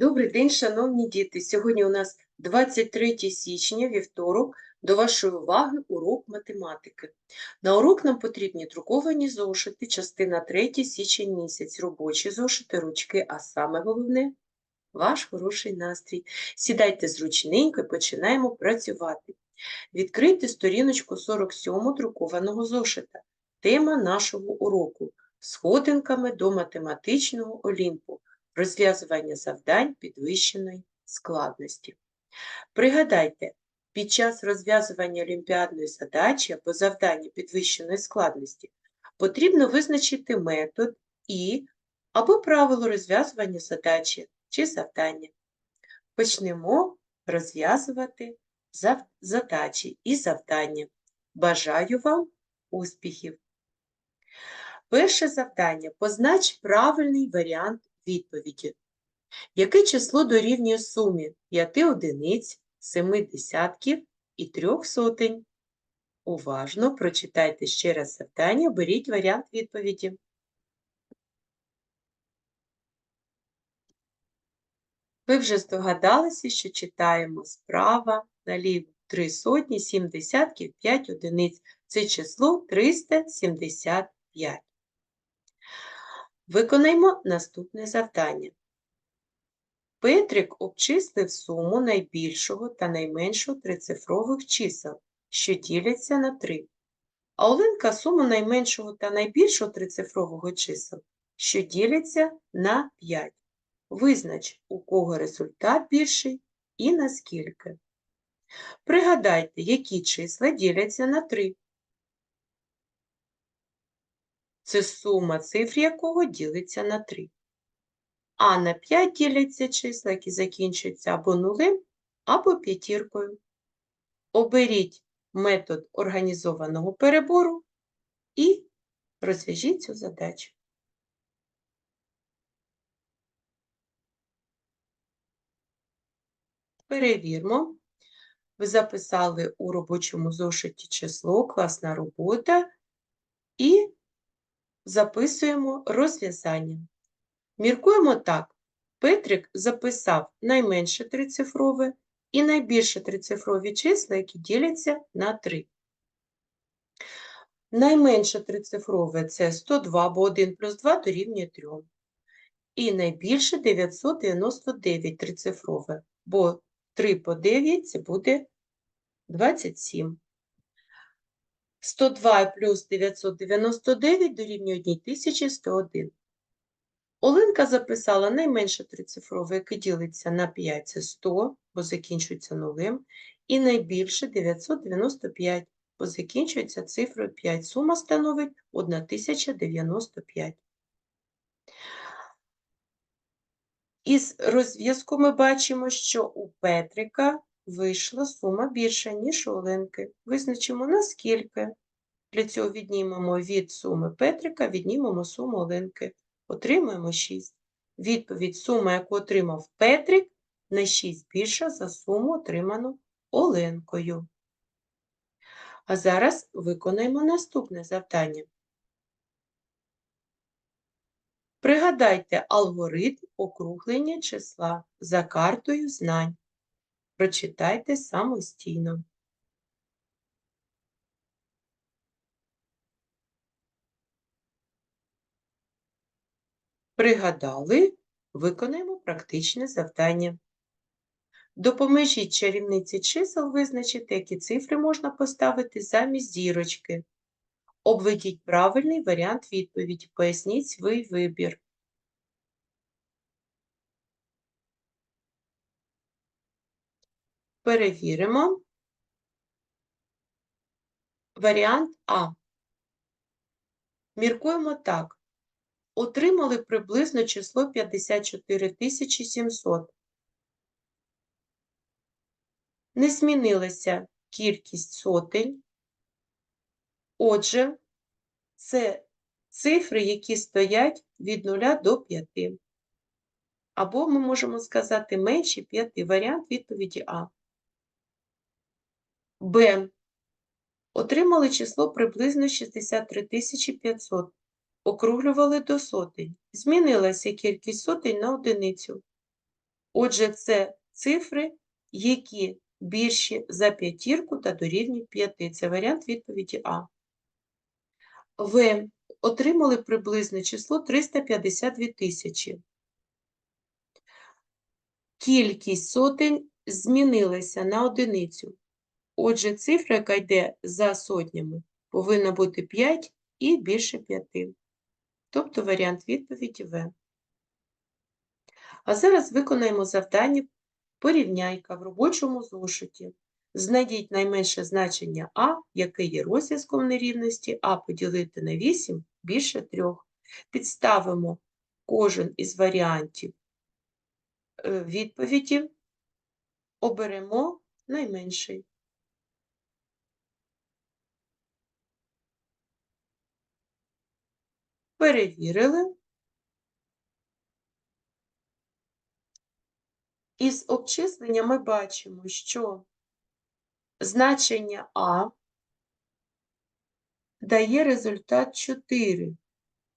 Добрий день, шановні діти! Сьогодні у нас 23 січня, вівторок. До вашої уваги урок математики. На урок нам потрібні друковані зошити, частина 3 січень місяць, робочі зошити, ручки, а саме головне – ваш хороший настрій. Сідайте зручненько і починаємо працювати. Відкрийте сторіночку 47 друкованого зошита. Тема нашого уроку – сходинками до математичного олімпу розв'язування завдань підвищеної складності. Пригадайте, під час розв'язування олімпіадної задачі або завдання підвищеної складності потрібно визначити метод і або правило розв'язування задачі чи завдання. Почнемо розв'язувати задачі і завдання. Бажаю вам успіхів! Перше завдання познач правильний варіант відповіді. Яке число дорівнює сумі 5 одиниць, 7 десятків і 3 сотень? Уважно прочитайте ще раз завдання, беріть варіант відповіді. Ви вже здогадалися, що читаємо справа наліво 3 сотні, 7 десятків, 5 одиниць. Це число 375. Виконаймо наступне завдання. Петрик обчислив суму найбільшого та найменшого трицифрових чисел, що діляться на 3. А Оленка суму найменшого та найбільшого трицифрового чисел, що діляться на 5. Визнач, у кого результат більший і наскільки. Пригадайте, які числа діляться на 3. Це сума цифр якого ділиться на 3. А на 5 діляться числа, які закінчуються або нулем, або п'ятіркою. Оберіть метод організованого перебору і розв'яжіть цю задачу. Перевірмо. Ви записали у робочому зошиті число, класна робота і записуємо розв'язання. Міркуємо так. Петрик записав найменше трицифрове і найбільше трицифрові числа, які діляться на 3. Найменше трицифрове це 102, бо 1 плюс 2 дорівнює 3. І найбільше 999 трицифрове, бо 3 по 9 це буде 27. 102 плюс 999 дорівнює 1101. Оленка записала найменше трицифрове, яке ділиться на 5 це 100, бо закінчується нулем, і найбільше 995, бо закінчується цифрою 5. Сума становить 1095. Із розв'язку ми бачимо, що у Петрика вийшла сума більша, ніж у Оленки. Визначимо наскільки. Для цього віднімемо від суми Петрика, віднімемо суму Оленки. Отримуємо 6. Відповідь сума, яку отримав Петрик, на 6 більша за суму, отриману Оленкою. А зараз виконаємо наступне завдання. Пригадайте алгоритм округлення числа за картою знань. Прочитайте самостійно. Пригадали, виконаємо практичне завдання. Допоможіть чарівниці чисел визначити, які цифри можна поставити замість зірочки. Обведіть правильний варіант відповіді. Поясніть свій вибір. Перевіримо. Варіант А. Міркуємо так. Отримали приблизно число 54 700. Не змінилася кількість сотень. Отже, це цифри, які стоять від 0 до 5. Або ми можемо сказати менші 5. Варіант відповіді А. Б. Отримали число приблизно 63 500. Округлювали до сотень. Змінилася кількість сотень на одиницю. Отже, це цифри, які більші за п'ятірку та дорівнюють 5. Це варіант відповіді А. В. Отримали приблизне число 352 тисячі. Кількість сотень змінилася на одиницю. Отже, цифра, яка йде за сотнями, повинна бути 5 і більше 5. Тобто варіант відповіді В. А зараз виконаємо завдання порівняйка в робочому зошиті. Знайдіть найменше значення А, яке є розв'язком нерівності, А поділити на 8 більше 3. Підставимо кожен із варіантів е, відповіді, оберемо найменший. Перевірили. Із обчислення ми бачимо, що значення А дає результат 4.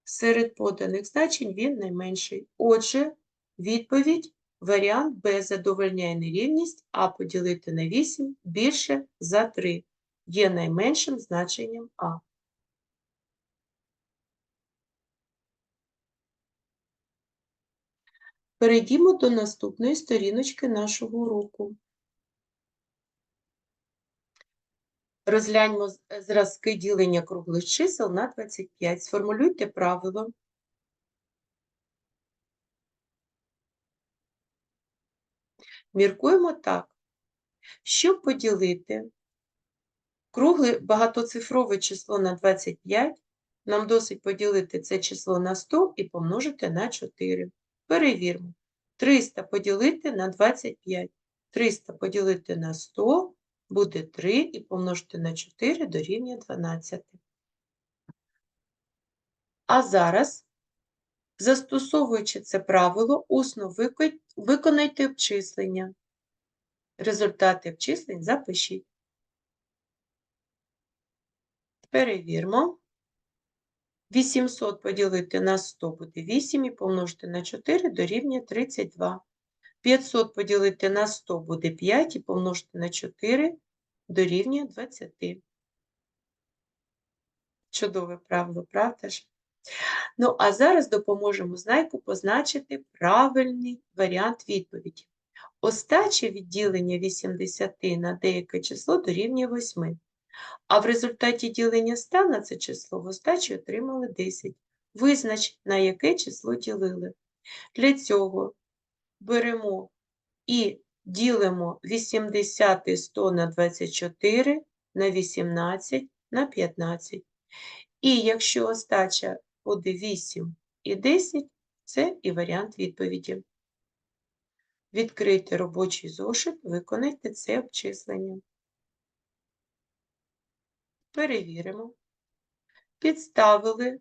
Серед поданих значень він найменший. Отже, відповідь варіант Б задовольняє нерівність А поділити на 8 більше за 3 є найменшим значенням А. Перейдімо до наступної сторіночки нашого уроку. Розгляньмо зразки ділення круглих чисел на 25. Сформулюйте правило. Міркуємо так. Щоб поділити кругле багатоцифрове число на 25, нам досить поділити це число на 100 і помножити на 4. Перевірмо. 300 поділити на 25. 300 поділити на 100 буде 3 і помножити на 4 дорівнює 12. А зараз, застосовуючи це правило, усно виконайте обчислення. Результати обчислень запишіть. Перевірмо. 800 поділити на 100 буде 8 і помножити на 4 дорівнює 32. 500 поділити на 100 буде 5 і помножити на 4 дорівнює 20. Чудове правило, правда ж? Ну, а зараз допоможемо знайку позначити правильний варіант відповіді. Остаче відділення 80 на деяке число дорівнює 8. А в результаті ділення 100 на це число в отримали 10. Визнач, на яке число ділили. Для цього беремо і ділимо 80 і 100 на 24 на 18 на 15. І якщо остача буде 8 і 10, це і варіант відповіді. Відкрийте робочий зошит, виконайте це обчислення. Перевіримо. Підставили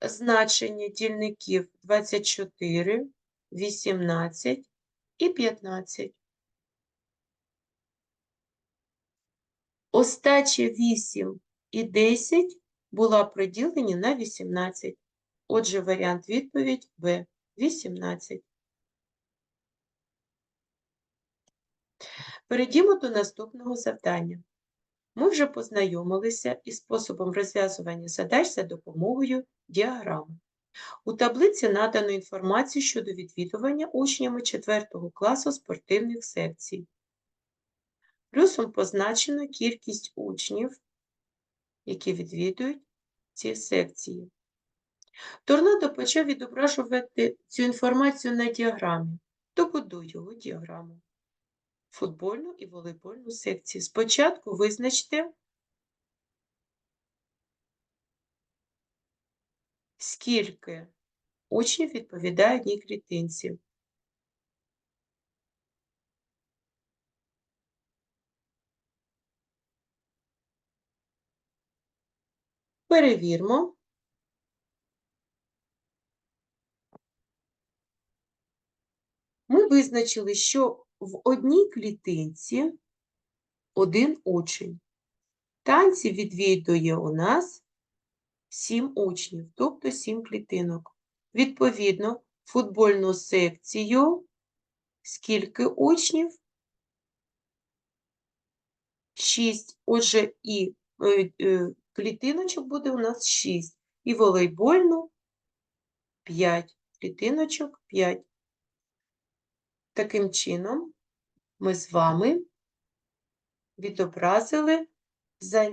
значення дільників 24, 18 і 15. Остачі 8 і 10 була приділені на 18. Отже, варіант відповідь Б 18. Перейдімо до наступного завдання. Ми вже познайомилися із способом розв'язування задач за допомогою діаграми. У таблиці надано інформацію щодо відвідування учнями 4 класу спортивних секцій. Плюсом позначено кількість учнів, які відвідують ці секції. Торнадо почав відображувати цю інформацію на діаграмі. Добудуй його діаграму футбольну і волейбольну секції. Спочатку визначте, скільки учнів відповідає одній клітинці. Перевірмо. Ми визначили, що в одній клітинці один учень. Танці відвідує у нас сім учнів, тобто сім клітинок. Відповідно, футбольну секцію Скільки учнів? 6. Отже, і е, е, клітиночок буде у нас 6. І волейбольну 5. Клітиночок 5. Таким чином, ми з вами відобразили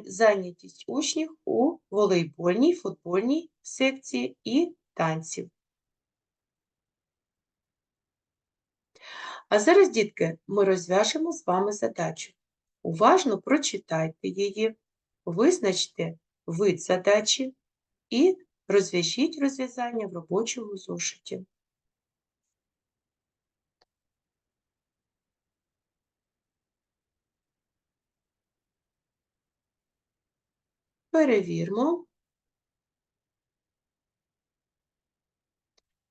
зайнятість учнів у волейбольній, футбольній секції і танців. А зараз, дітки, ми розв'яжемо з вами задачу. Уважно прочитайте її, визначте вид задачі і розв'яжіть розв'язання в робочому зошиті. Перевірмо.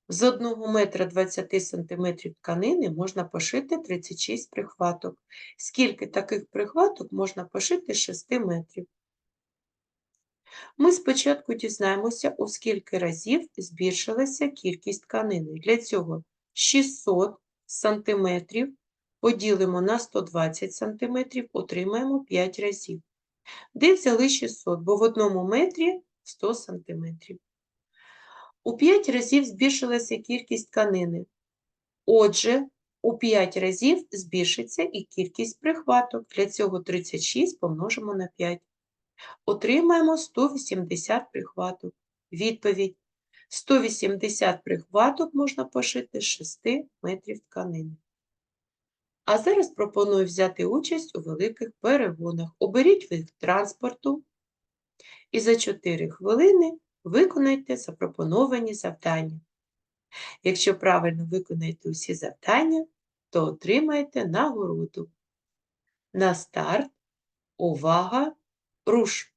З 1 метра 20 сантиметрів тканини можна пошити 36 прихваток. Скільки таких прихваток можна пошити з 6 метрів? Ми спочатку дізнаємося, у скільки разів збільшилася кількість тканини. Для цього 600 сантиметрів поділимо на 120 сантиметрів, отримаємо 5 разів. Де взяли 600? Бо в одному метрі 100 сантиметрів. У 5 разів збільшилася кількість тканини. Отже, у 5 разів збільшиться і кількість прихваток. Для цього 36 помножимо на 5. Отримаємо 180 прихваток. Відповідь. 180 прихваток можна пошити з 6 метрів тканини. А зараз пропоную взяти участь у великих перегонах. Оберіть вид транспорту і за 4 хвилини виконайте запропоновані завдання. Якщо правильно виконаєте усі завдання, то отримаєте нагороду. На старт, увага, руш!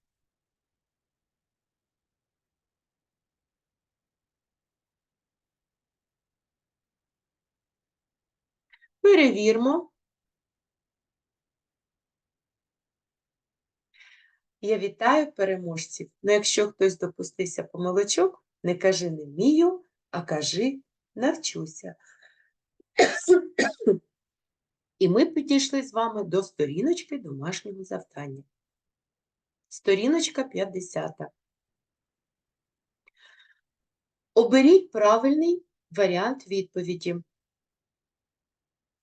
Перевірмо. Я вітаю переможців. Ну, якщо хтось допустився помилочок, не кажи не вмію, а кажи навчуся. І ми підійшли з вами до сторіночки домашнього завдання. Сторіночка 50. Оберіть правильний варіант відповіді.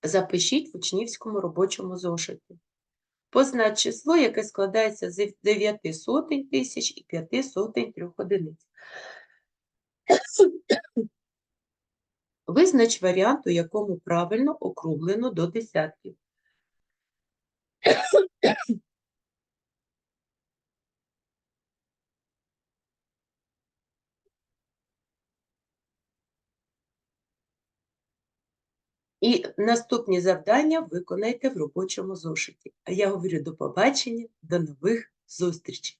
Запишіть в учнівському робочому зошиті. Познач число, яке складається з 9 сотень тисяч і 5 сотень трьох одиниць. Визнач варіант, у якому правильно округлено до десятків. І наступні завдання виконайте в робочому зошиті. А я говорю до побачення, до нових зустрічей!